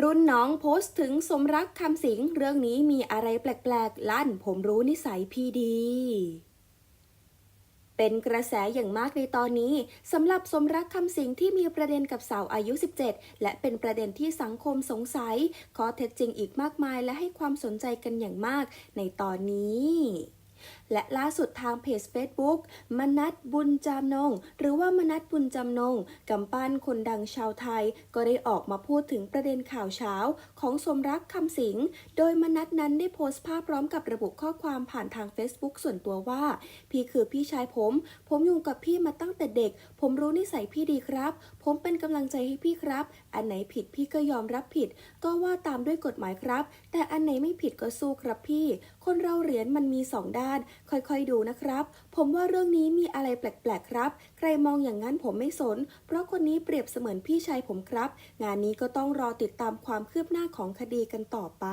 รุ่นน้องโพสต์ถึงสมรักคำสิงเรื่องนี้มีอะไรแปลกๆ ลั่นผมรู้นิสัยพี่ดี เป็นกระแสอย่างมากในตอนนี้สำหรับสมรักคำสิงที่มีประเด็นกับสาวอายุ 17 และเป็นประเด็นที่สังคมสงสัยข้อเท็จจริงอีกมากมายและให้ความสนใจกันอย่างมากในตอนนี้ และล่าสุดทางเพจ Facebook มนัทบุญจำนง หรือว่ามนัทบุญจำนงกำปั้นคนดังชาวไทย ก็ได้ออกมาพูดถึงประเด็นข่าวเช้า ของสมรักคำสิง โดยมนัทนั้นได้โพสต์ภาพพร้อมกับระบุข้อความผ่านทาง Facebook ส่วนตัวว่า พี่คือพี่ชายผม ผมอยู่กับพี่มาตั้งแต่เด็ก ผมรู้นิสัยพี่ดีครับ ผมเป็นกำลังใจให้พี่ครับ อันไหนผิดพี่ก็ยอมรับผิด ก็ว่าตามด้วยกฎหมายครับ แต่อันไหนไม่ผิดก็สู้ครับพี่ คนเราเหรียญมันมีสองด้านด้าน ค่อยๆดูนะครับ ผมว่าเรื่องนี้มีอะไรแปลกๆครับ ใครมองอย่างนั้นผมไม่สน เพราะคนนี้เปรียบเสมือนพี่ชายผมครับ งานนี้ก็ต้องรอติดตามความคืบหน้าของคดีกันต่อไป